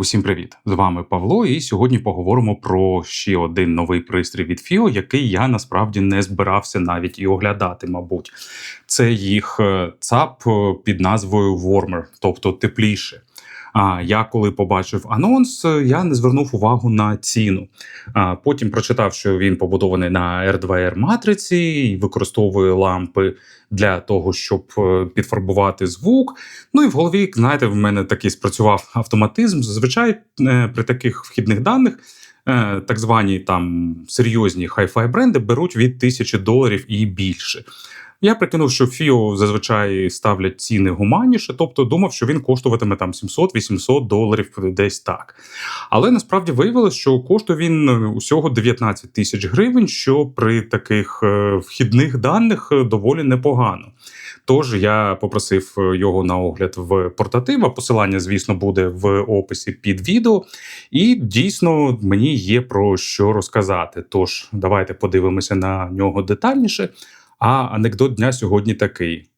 Усім привіт! З вами Павло, і сьогодні поговоримо про ще один новий пристрій від FIO, який я насправді не збирався навіть і оглядати, мабуть. Це їх е, ЦАП е, під назвою Warmer, тобто тепліше. А я коли побачив анонс, е, я не звернув увагу на ціну. А потім прочитав, що він побудований на R2R матриці і використовує лампи для того, щоб е, підфарбувати звук. Ну і в голові, знаєте, в мене такий спрацював автоматизм. Зазвичай е, при таких вхідних даних. Так звані там серйозні хай-фай бренди беруть від тисячі доларів і більше. Я прикинув, що Фіо зазвичай ставлять ціни гуманніше, тобто думав, що він коштуватиме там 700-800 доларів десь так. Але насправді виявилось, що коштує він е, усього 19 тисяч гривень, що при таких е, вхідних даних е, доволі непогано. Тож я попросив його на огляд в портатива. Посилання, звісно, буде в описі під відео. І дійсно мені є про що розказати. Тож давайте подивимося на нього детальніше. А анекдот дня сьогодні такий.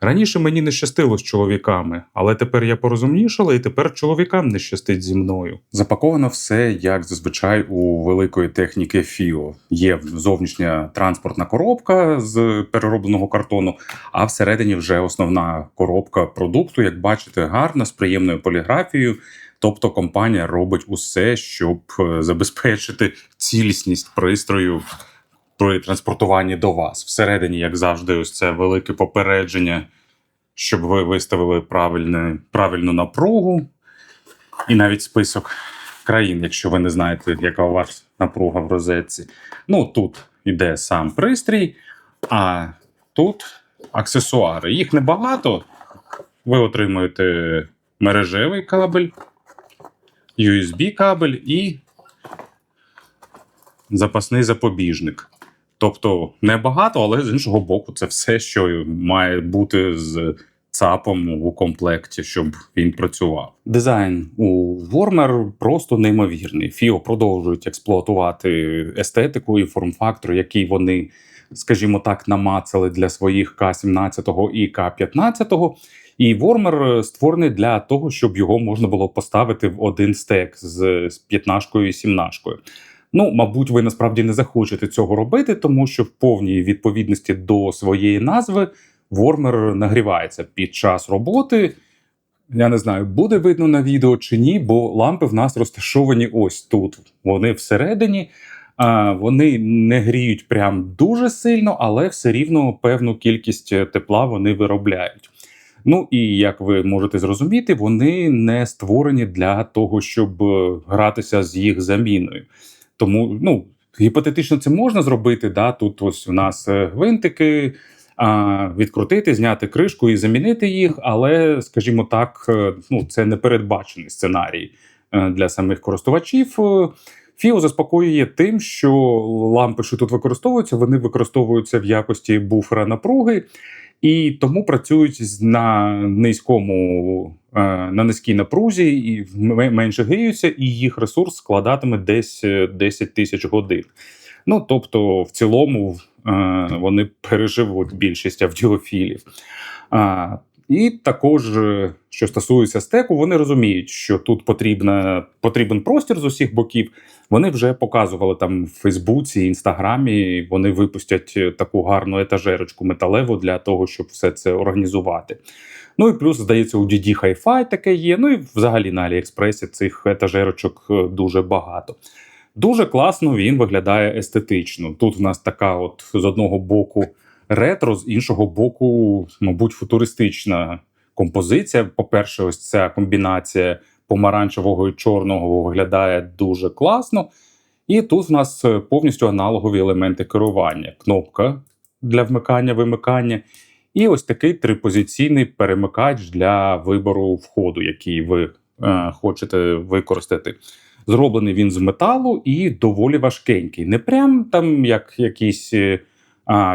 Раніше мені не щастило з чоловіками, але тепер я порозумнішала, і тепер чоловікам не щастить зі мною. Запаковано все як зазвичай у великої техніки FIO. Є зовнішня транспортна коробка з переробленого картону, а всередині вже основна коробка продукту, як бачите, гарна з приємною поліграфією. Тобто компанія робить усе, щоб е, забезпечити цілісність пристрою при транспортуванні до вас. Всередині, як завжди, ось це велике попередження, щоб ви виставили правильне, правильну напругу, і навіть список країн, якщо ви не знаєте, яка у вас напруга в розетці. Ну, тут іде сам пристрій, а тут аксесуари. Їх небагато. Ви отримуєте мережевий кабель, USB кабель і запасний запобіжник. Тобто небагато, але з іншого боку, це все, що має бути з ЦАПом у комплекті, щоб він працював. Дизайн у Warmer просто неймовірний. Фіо продовжують експлуатувати естетику і форм-фактор, який вони, скажімо так, намацали для своїх К-17 і К-15. І Warmer створений для того, щоб його можна було поставити в один стек з 15 і 17. Ну, мабуть, ви насправді не захочете цього робити, тому що в повній відповідності до своєї назви Вормер нагрівається під час роботи. Я не знаю, буде видно на відео чи ні, бо лампи в нас розташовані ось тут. Вони всередині, вони не гріють прям дуже сильно, але все рівно певну кількість тепла вони виробляють. Ну і як ви можете зрозуміти, вони не створені для того, щоб е, гратися з їх заміною. Тому ну гіпотетично це можна зробити. Да? Тут ось у нас е, гвинтики. А, відкрутити, зняти кришку і замінити їх, але, скажімо так, е, ну це не передбачений сценарій е, для самих користувачів. Фіо заспокоює тим, що лампи, що тут використовуються, вони використовуються в якості буфера напруги, і тому працюють на низькому е, на низькій напрузі і менше гріються, і їх ресурс складатиме десь 10 тисяч годин. Ну тобто, в цілому е, вони переживуть більшість аудіофілів. І також, е, що стосується стеку, вони розуміють, що тут потрібна, потрібен простір з усіх боків. Вони вже показували там в Фейсбуці, Інстаграмі. Вони випустять таку гарну етажерочку металеву для того, щоб все це організувати. Ну і плюс, здається, у DD Hi-Fi таке є. Ну і взагалі на Аліекспресі цих етажерочок е, дуже багато. Дуже класно він виглядає естетично. Тут в нас така, от з одного боку ретро, з іншого боку, мабуть, футуристична композиція. По-перше, ось ця комбінація помаранчевого і чорного виглядає дуже класно. І тут в нас повністю аналогові елементи керування: кнопка для вмикання-вимикання, і ось такий трипозиційний перемикач для вибору входу, який ви е, хочете використати. Зроблений він з металу і доволі важкенький. Не прям там як якийсь е,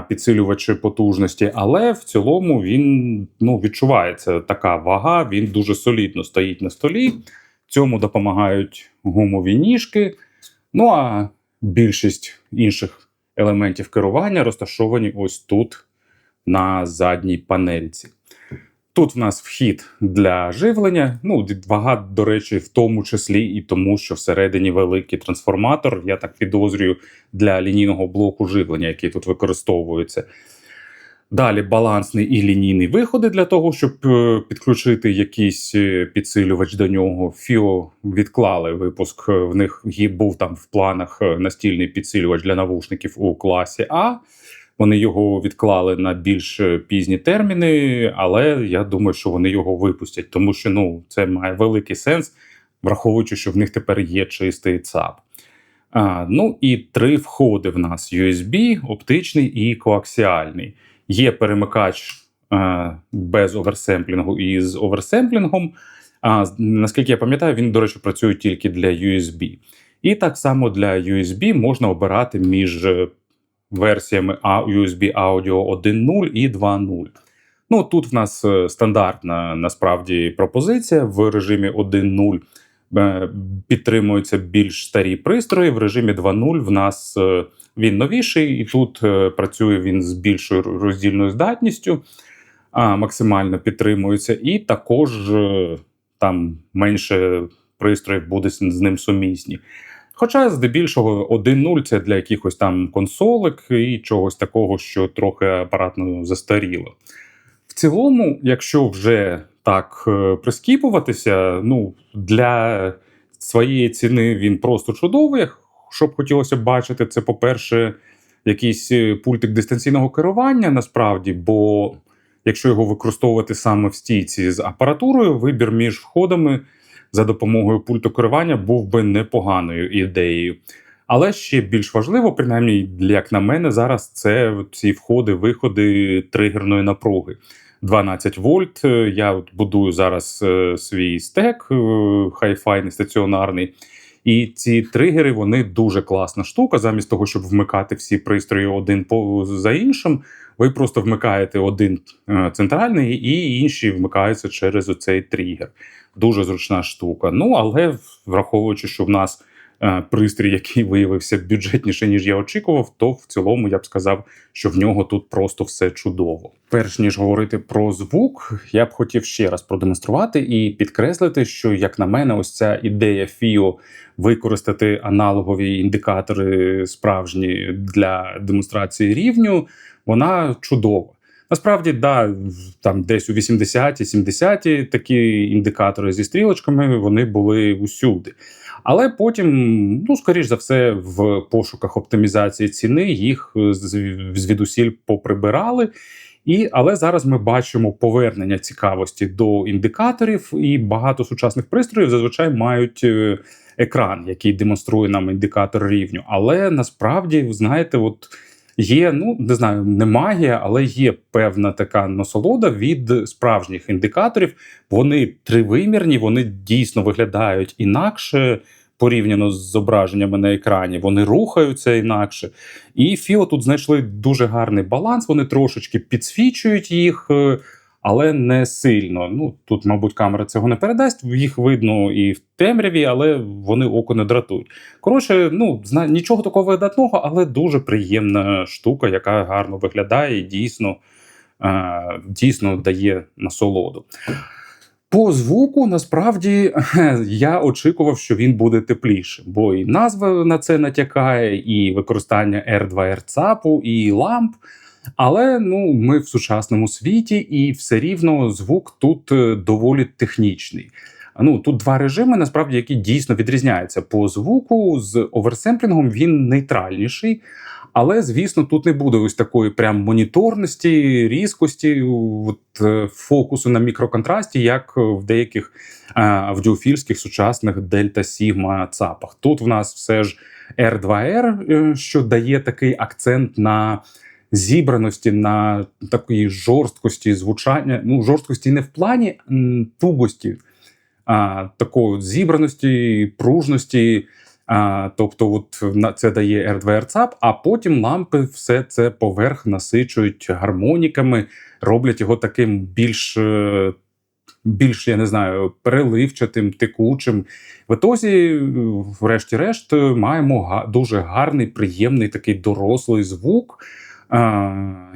підсилювачі потужності, але в цілому він ну, відчувається така вага, він дуже солідно стоїть на столі. Цьому допомагають гумові ніжки. Ну а більшість інших елементів керування розташовані ось тут, на задній панельці. Тут в нас вхід для живлення. Ну, вага, до речі, в тому числі і тому, що всередині великий трансформатор, я так підозрюю, для лінійного блоку живлення, який тут використовується. Далі балансний і лінійний виходи для того, щоб е, підключити якийсь е, підсилювач до нього. Фіо відклали випуск. В них був там в планах е, настільний підсилювач для навушників у класі А. Вони його відклали на більш пізні терміни, але я думаю, що вони його випустять, тому що ну це має великий сенс, враховуючи, що в них тепер є чистий ЦАП. А, Ну і три входи в нас: USB, оптичний і коаксіальний. Є перемикач а, без оверсемплінгу і з оверсемплінгом. А наскільки я пам'ятаю, він, до речі, працює тільки для USB. І так само для USB можна обирати між версіями USB Audio 1.0 і 2.0. Ну тут в нас е, стандартна насправді пропозиція в режимі 1.0 е, підтримуються більш старі пристрої. В режимі 2.0 в нас е, він новіший, і тут працює він з більшою роздільною здатністю, максимально підтримується, і також там менше пристроїв буде з ним сумісні. Хоча, здебільшого, 1.0 це для якихось там консолик і чогось такого, що трохи апаратно застаріло. В цілому, якщо вже так е, прискіпуватися, ну для своєї ціни він просто чудовий. Що б хотілося бачити, це, по-перше, якийсь е, пультик дистанційного керування насправді, бо якщо його використовувати саме в стійці з апаратурою, вибір між входами за допомогою пульту керування був би непоганою ідеєю. Але ще більш важливо, принаймні, як на мене, зараз це ці входи-виходи тригерної напруги. 12 вольт. Я от будую зараз е, свій стек е, хайфайний стаціонарний. І ці тригери вони дуже класна штука. Замість того, щоб вмикати всі пристрої один за іншим, ви просто вмикаєте один е, центральний, і інші вмикаються через оцей тригер дуже зручна штука. Ну але враховуючи, що в нас пристрій, який виявився бюджетніше, ніж я очікував, то в цілому я б сказав, що в нього тут просто все чудово. Перш ніж говорити про звук, я б хотів ще раз продемонструвати і підкреслити, що як на мене, ось ця ідея FIO використати аналогові індикатори справжні для демонстрації рівню, вона чудова. Насправді, да, там десь у 80-ті, 70-ті такі індикатори зі стрілочками вони були усюди. Але потім, ну, скоріш за все, в пошуках оптимізації ціни їх звідусіль поприбирали. І, Але зараз ми бачимо повернення цікавості до індикаторів, і багато сучасних пристроїв зазвичай мають е, екран, який демонструє нам індикатор рівню. Але насправді, знаєте, от є, ну не знаю, не магія, але є певна така насолода від справжніх індикаторів. Вони тривимірні, вони дійсно виглядають інакше. Порівняно з зображеннями на екрані, вони рухаються інакше. І Фіо тут знайшли дуже гарний баланс. Вони трошечки підсвічують їх, е, але не сильно. Ну тут, мабуть, камера цього не передасть. Їх видно і в темряві, але вони око не дратують. Коротше, ну зна нічого такого видатного, але дуже приємна штука, яка гарно виглядає і дійсно, дійсно дає насолоду. По звуку насправді я очікував, що він буде тепліше, бо і назва на це натякає, і використання R2R ЦАПу, і ламп. Але ну ми в сучасному світі, і все рівно звук тут е, доволі технічний. Ну тут два режими, насправді, які дійсно відрізняються по звуку. З оверсемплінгом він нейтральніший. Але, звісно, тут не буде ось такої прям моніторності, різкості, от, е, фокусу на мікроконтрасті, як в деяких а, аудіофільських сучасних Дельта Сігма ЦАПах. Тут в нас все ж R2R, е, що дає такий акцент на зібраності, на такої жорсткості звучання. Ну, жорсткості не в плані тугості, а такої зібраності, пружності. А, Тобто, от це дає R2R ЦАП, а потім лампи все це поверх насичують гармоніками, роблять його таким більш. Е, більш, я не знаю, переливчатим, текучим. В ітозі, врешті-решт, маємо дуже гарний, приємний такий дорослий звук,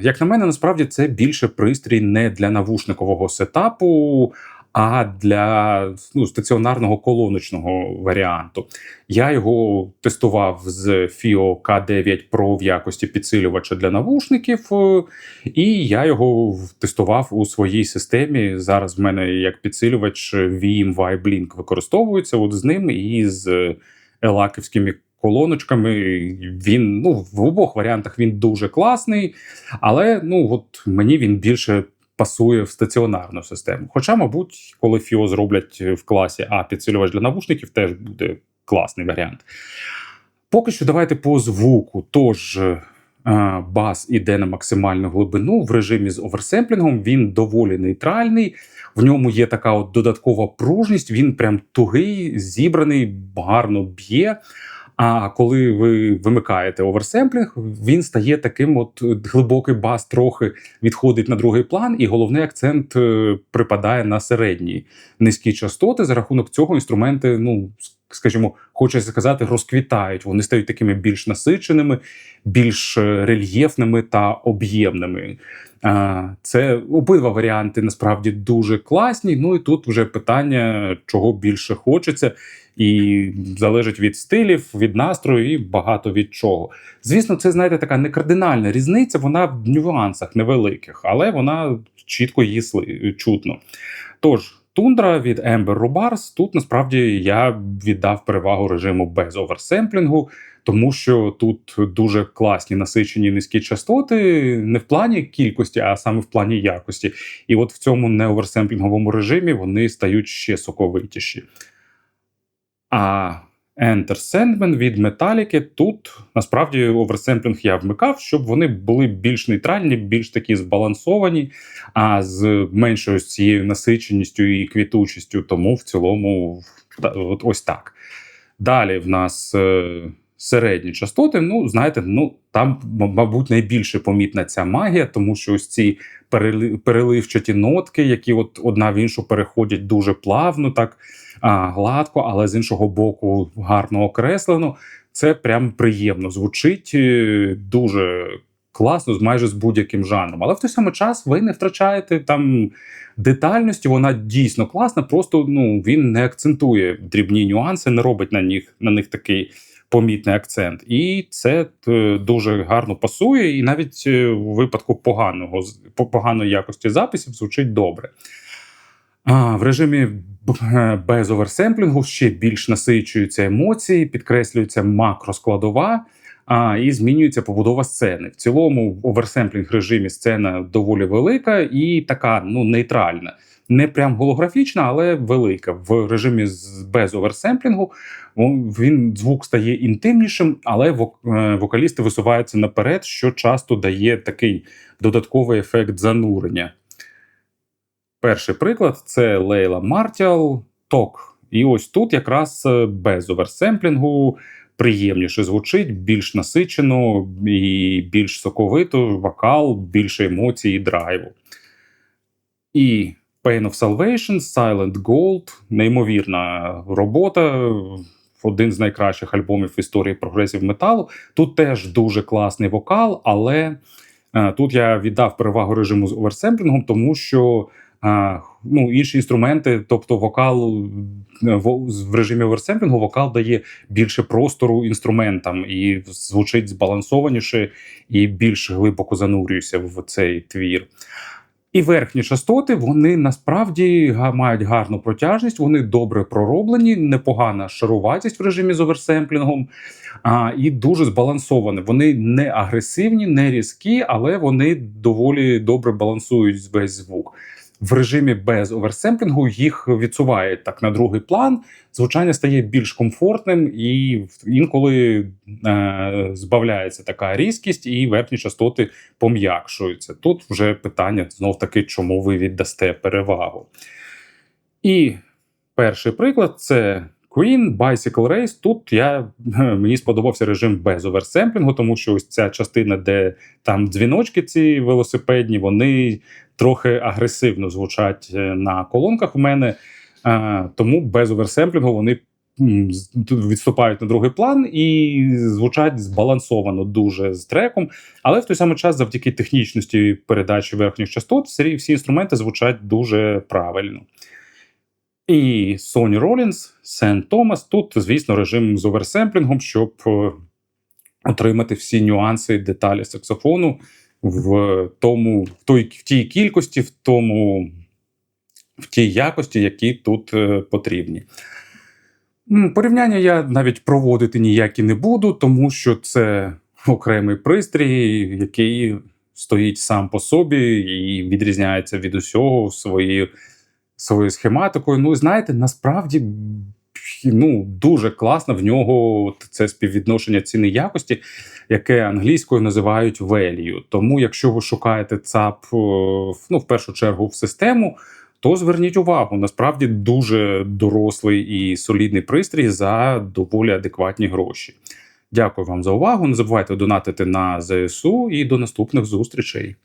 Як на мене, насправді це більше пристрій не для навушникового сетапу, а для ну, стаціонарного колоночного варіанту. Я його тестував з FIO K9 Pro в якості підсилювача для навушників, е, і я його тестував у своїй системі. Зараз в мене як підсилювач VM Vibe використовується от з ним і з елаківськими колоночками. Він ну в обох варіантах він дуже класний, але ну от мені він більше пасує в стаціонарну систему. Хоча, мабуть, коли FIO зроблять в класі А підсилювач для навушників, теж буде класний варіант. Поки що давайте по звуку. Тож е, бас іде на максимальну глибину в режимі з оверсемплінгом, він доволі нейтральний. В ньому є така от додаткова пружність, він прям тугий, зібраний, гарно б'є. А коли ви вимикаєте оверсемплінг, він стає таким, от глибокий бас трохи відходить на другий план, і головний акцент е, припадає на середні низькі частоти. За рахунок цього інструменти, ну скажімо, хочеться сказати, розквітають. Вони стають такими більш насиченими, більш е, рельєфними та об'ємними. Це обидва варіанти насправді дуже класні. Ну і тут вже питання, чого більше хочеться і залежить від стилів, від настрою і багато від чого. Звісно, це знаєте така не кардинальна різниця. Вона в нюансах невеликих, але вона чітко її чутно. Тож. Тундра від Ember Rubars, тут насправді я віддав перевагу режиму без оверсемплінгу, тому що тут дуже класні насичені низькі частоти, не в плані кількості, а саме в плані якості. І от в цьому неоверсемплінговому режимі вони стають ще соковитіші. А Enter Sandman від металіки тут насправді оверсемплінг я вмикав, щоб вони були більш нейтральні, більш такі збалансовані, а з меншою цією насиченістю і квітучістю. Тому в цілому от ось так. Далі в нас е, середні частоти. Ну, знаєте, ну там, мабуть, найбільше помітна ця магія, тому що ось ці переливчаті нотки, які от одна в іншу переходять дуже плавно, так а, гладко, але з іншого боку, гарно окреслено. Це прям приємно звучить е, дуже класно, майже з будь-яким жанром. Але в той самий час ви не втрачаєте там детальності. Вона дійсно класна, просто ну він не акцентує дрібні нюанси, не робить на них на них такий помітний акцент, і це е, дуже гарно пасує. І навіть е, у випадку поганого поганої якості записів звучить добре. А, В режимі е, без оверсемплінгу ще більш насичуються емоції, підкреслюється макроскладова. А, І змінюється побудова сцени. В цілому в оверсемплінг режимі сцена доволі велика і така ну нейтральна не прям голографічна, але велика. В режимі без оверсемплінгу він звук стає інтимнішим, але е, вокалісти висуваються наперед, що часто дає такий додатковий ефект занурення. Перший приклад це Лейла Мартіал Ток. І ось тут якраз е, без оверсемплінгу приємніше звучить, більш насичено і більш соковито, вокал, більше емоцій і драйву. І Pain of Salvation, Silent Gold, неймовірна робота. Один з найкращих альбомів в історії прогресів металу. Тут теж дуже класний вокал, але е, тут я віддав перевагу режиму з оверсемплінгом, тому що ну, інші інструменти, тобто вокал е, в режимі оверсемплінгу, вокал дає більше простору інструментам і звучить збалансованіше і більш глибоко занурююся в цей твір. І верхні частоти вони насправді мають гарну протяжність, вони добре пророблені, непогана шаруватість в режимі з оверсемплінгом а, і дуже збалансовані. Вони не агресивні, не різкі, але вони доволі добре балансують весь звук в режимі без оверсемплінгу їх відсуває так на другий план. Звучання стає більш комфортним і інколи е, збавляється така різкість, і верхні частоти пом'якшуються. Тут вже питання знов таки, чому ви віддасте перевагу. І перший приклад це Queen, Bicycle Race. Тут я мені сподобався режим без оверсемплінгу, тому що ось ця частина, де там дзвіночки ці велосипедні, вони трохи агресивно звучать е, на колонках в мене. Тому без оверсемплінгу вони відступають на другий план і звучать збалансовано дуже з треком. Але в той самий час, завдяки технічності передачі верхніх частот, всі інструменти звучать дуже правильно. І Sony Rollins, Сен Томас. Тут, звісно, режим з оверсемплінгом, щоб е, отримати всі нюанси і деталі саксофону в тому, в той в тій кількості, в тому, в тій якості, які тут е, потрібні. Порівняння я навіть проводити ніякі не буду, тому що це окремий пристрій, який стоїть сам по собі і відрізняється від усього своєю, своєю схематикою. Ну, знаєте, насправді ну, дуже класно в нього це співвідношення ціни якості, яке англійською називають value. Тому, якщо ви шукаєте ЦАП е, ну, в першу чергу в систему, то зверніть увагу, насправді дуже дорослий і солідний пристрій за доволі адекватні гроші. Дякую вам за увагу. Не забувайте донатити на ЗСУ і до наступних зустрічей.